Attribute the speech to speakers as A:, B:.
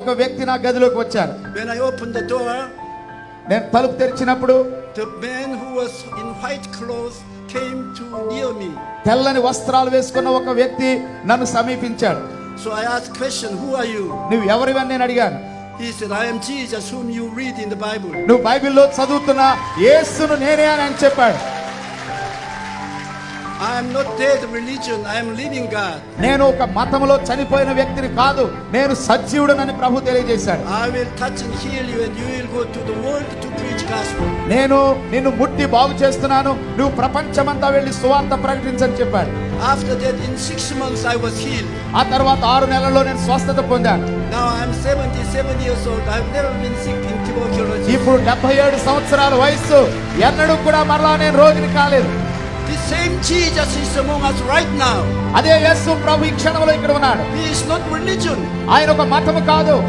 A: ఒక వ్యక్తి నా గదిలోకి వచ్చారు
B: When I opened the door,
A: నేను తలుపు తెరిచినప్పుడు
B: the man who was in white clothes came to near me.
A: తెల్లని వస్త్రాలు వేసుకున్న ఒక వ్యక్తి నన్ను సమీపించాడు
B: So I asked question, who are you?
A: నువ్వు ఎవరివని నేను అడిగాను
B: He said, I am Jesus whom you read in the Bible.
A: నువ్వు బైబిల్లో చదువుతున్న యేసును నేనే అని ఆయన చెప్పాడు
B: Not dead religion, I am living God.
A: నేను ఒక మతంలో చనిపోయిన వ్యక్తిని కాదు నేను సజీవుడనని ప్రభు తెలియజేశాడు
B: I will touch and heal you and you will go to the world to preach gospel.
A: నేను నిన్ను ముట్టి బాగు చేస్తున్నాను నువ్వు ప్రపంచమంతా వెళ్ళి సువార్త ప్రకటించని చెప్పాడు
B: After that, in six months, I was healed.
A: ఆ తర్వాత ఆరు నెలల్లో నేను స్వస్థత పొందాను
B: Now I am 77 years old. I've never been sick in tuberculosis.
A: ఇప్పుడు డెబ్బై ఏడు సంవత్సరాల వయస్సు ఎన్నడూ కూడా మరలా నేను రోగిని కాలేదు
B: The same Jesus is among us right now.
A: అదే యేసు ప్రభు ఈ క్షణంలో ఇక్కడ ఉన్నాడు
B: He is not religion.
A: ఆయన ఒక మతము కాదు